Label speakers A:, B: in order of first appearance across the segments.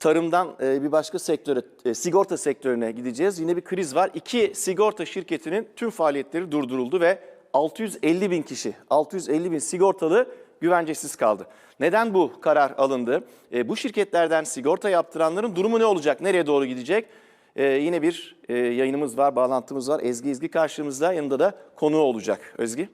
A: tarımdan e, bir başka sektöre, e, sigorta sektörüne gideceğiz. Yine bir kriz var. İki sigorta şirketinin tüm faaliyetleri durduruldu ve 650 bin kişi, 650 bin sigortalı güvencesiz kaldı. Neden bu karar alındı? E, bu şirketlerden sigorta yaptıranların durumu ne olacak? Nereye doğru gidecek? Yine bir yayınımız var, bağlantımız var. Ezgi İzgi karşımızda, yanında da konuğu olacak. Özgi.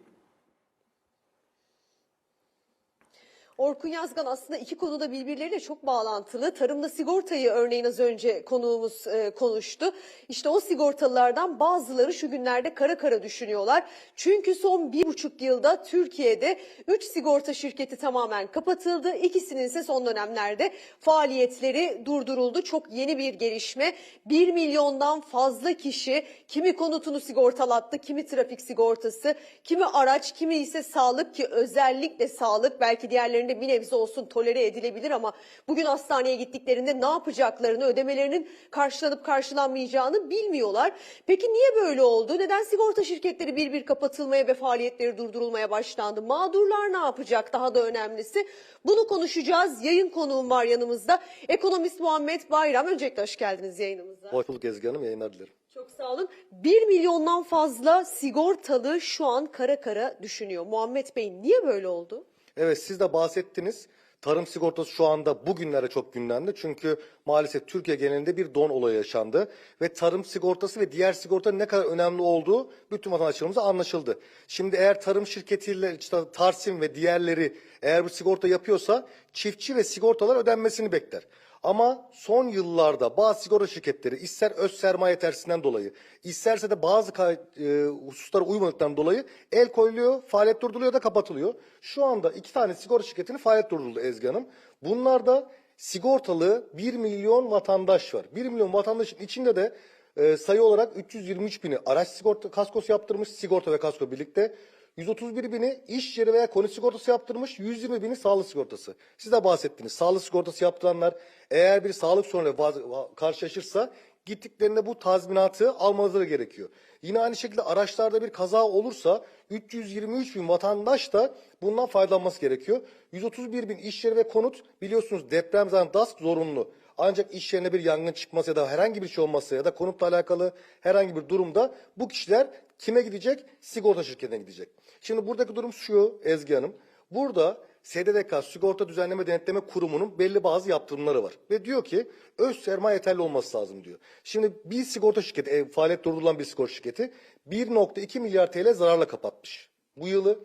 B: Orkun Yazgan aslında iki konuda birbirleriyle çok bağlantılı. Tarımda sigortayı örneğin az önce konuğumuz e, konuştu. İşte o sigortalılardan bazıları şu günlerde kara kara düşünüyorlar. Çünkü son bir buçuk yılda Türkiye'de üç sigorta şirketi tamamen kapatıldı. İkisinin ise son dönemlerde faaliyetleri durduruldu. Çok yeni bir gelişme. Bir milyondan fazla kişi kimi konutunu sigortalattı, kimi trafik sigortası, kimi araç, kimi ise sağlık ki özellikle sağlık belki diğerlerinde bir nebze olsun tolere edilebilir ama bugün hastaneye gittiklerinde ne yapacaklarını, ödemelerinin karşılanıp karşılanmayacağını bilmiyorlar. Peki niye böyle oldu? Neden sigorta şirketleri bir bir kapatılmaya ve faaliyetleri durdurulmaya başlandı? Mağdurlar ne yapacak? Daha da önemlisi bunu konuşacağız. Yayın konuğum var yanımızda. Ekonomist Muhammed Bayram. Öncelikle hoş geldiniz yayınımıza.
C: Hoş bulduk Ezgi Hanım. Yayınlar dilerim.
B: Çok sağ olun. 1 milyondan fazla sigortalı şu an kara kara düşünüyor. Muhammed Bey niye böyle oldu?
C: Evet siz de bahsettiniz. Tarım sigortası şu anda bugünlere çok gündemde. Çünkü maalesef Türkiye genelinde bir don olayı yaşandı. Ve tarım sigortası ve diğer sigortanın ne kadar önemli olduğu bütün vatandaşlarımıza anlaşıldı. Şimdi eğer tarım şirketiyle işte Tarsim ve diğerleri eğer bu sigorta yapıyorsa çiftçi ve sigortalar ödenmesini bekler. Ama son yıllarda bazı sigorta şirketleri ister öz sermaye tersinden dolayı isterse de bazı e, hususlara uymadıktan dolayı el koyuluyor, faaliyet durduruluyor da kapatılıyor. Şu anda iki tane sigorta şirketinin faaliyet durduruldu Ezgi Hanım. Bunlarda sigortalı 1 milyon vatandaş var. 1 milyon vatandaşın içinde de e, sayı olarak 323 bini araç sigorta kaskosu yaptırmış sigorta ve kasko birlikte. 131 bini iş yeri veya konut sigortası yaptırmış, 120 bini sağlık sigortası. Siz de bahsettiniz. Sağlık sigortası yaptıranlar eğer bir sağlık sorunuyla karşılaşırsa gittiklerinde bu tazminatı almaları gerekiyor. Yine aynı şekilde araçlarda bir kaza olursa 323 bin vatandaş da bundan faydalanması gerekiyor. 131 bin iş yeri ve konut biliyorsunuz deprem zaten DASK zorunlu. Ancak iş yerine bir yangın çıkması ya da herhangi bir şey olması ya da konutla alakalı herhangi bir durumda bu kişiler kime gidecek? Sigorta şirketine gidecek. Şimdi buradaki durum şu Ezgi Hanım. Burada SDDK Sigorta Düzenleme Denetleme Kurumu'nun belli bazı yaptırımları var. Ve diyor ki öz sermaye yeterli olması lazım diyor. Şimdi bir sigorta şirketi, e, faaliyet durdurulan bir sigorta şirketi 1.2 milyar TL zararla kapatmış. Bu yılı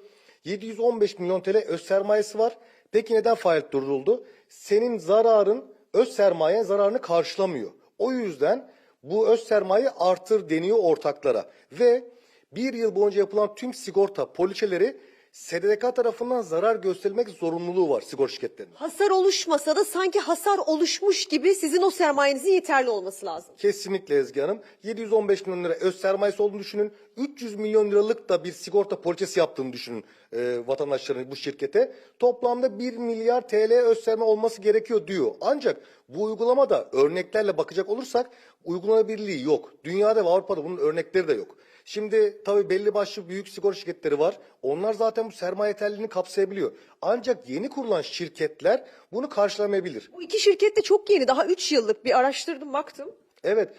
C: 715 milyon TL öz sermayesi var. Peki neden faaliyet durduruldu? Senin zararın öz sermaye zararını karşılamıyor. O yüzden bu öz sermaye artır deniyor ortaklara. Ve bir yıl boyunca yapılan tüm sigorta poliçeleri SDDK tarafından zarar gösterilmek zorunluluğu var sigorta şirketlerinin.
B: Hasar oluşmasa da sanki hasar oluşmuş gibi sizin o sermayenizin yeterli olması lazım.
C: Kesinlikle Ezgi Hanım. 715 milyon lira öz sermayesi olduğunu düşünün. 300 milyon liralık da bir sigorta poliçesi yaptığını düşünün e, vatandaşların bu şirkete. Toplamda 1 milyar TL öz sermaye olması gerekiyor diyor. Ancak bu uygulamada örneklerle bakacak olursak uygulanabilirliği yok. Dünyada ve Avrupa'da bunun örnekleri de yok. Şimdi tabii belli başlı büyük sigorta şirketleri var. Onlar zaten bu sermaye yeterliliğini kapsayabiliyor. Ancak yeni kurulan şirketler bunu karşılamayabilir.
B: Bu iki şirket de çok yeni. Daha 3 yıllık bir araştırdım baktım.
C: Evet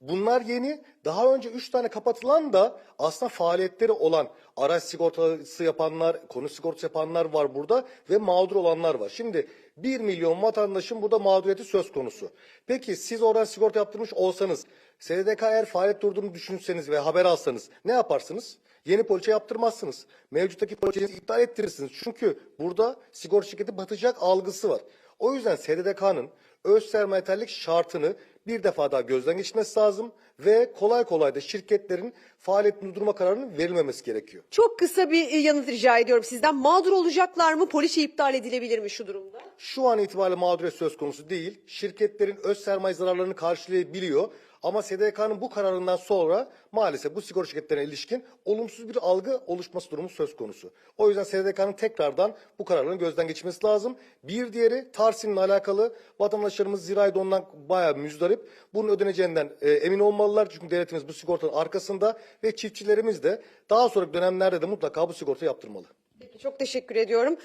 C: bunlar yeni. Daha önce 3 tane kapatılan da aslında faaliyetleri olan araç sigortası yapanlar, konut sigortası yapanlar var burada ve mağdur olanlar var. Şimdi 1 milyon vatandaşın burada mağduriyeti söz konusu. Peki siz oradan sigorta yaptırmış olsanız, SDK eğer faaliyet durduğunu düşünseniz ve haber alsanız ne yaparsınız? Yeni poliçe yaptırmazsınız. Mevcuttaki poliçeyi iptal ettirirsiniz. Çünkü burada sigorta şirketi batacak algısı var. O yüzden SDDK'nın öz sermaye yeterlilik şartını bir defa daha gözden geçirmesi lazım ve kolay kolay da şirketlerin faaliyet durdurma kararının verilmemesi gerekiyor.
B: Çok kısa bir e, yanıt rica ediyorum sizden. Mağdur olacaklar mı? Poliçe iptal edilebilir mi şu durumda?
C: Şu an itibariyle mağduriyet söz konusu değil. Şirketlerin öz sermaye zararlarını karşılayabiliyor. Ama SDK'nın bu kararından sonra maalesef bu sigorta şirketlerine ilişkin olumsuz bir algı oluşması durumu söz konusu. O yüzden SDK'nın tekrardan bu kararını gözden geçirmesi lazım. Bir diğeri Tarsim'le alakalı vatandaşlarımız zirayda ondan bayağı müzdarip. Bunun ödeneceğinden e, emin olmalılar. Çünkü devletimiz bu sigortanın arkasında ve çiftçilerimiz de daha sonraki dönemlerde de mutlaka bu sigorta yaptırmalı.
B: Peki, çok teşekkür ediyorum.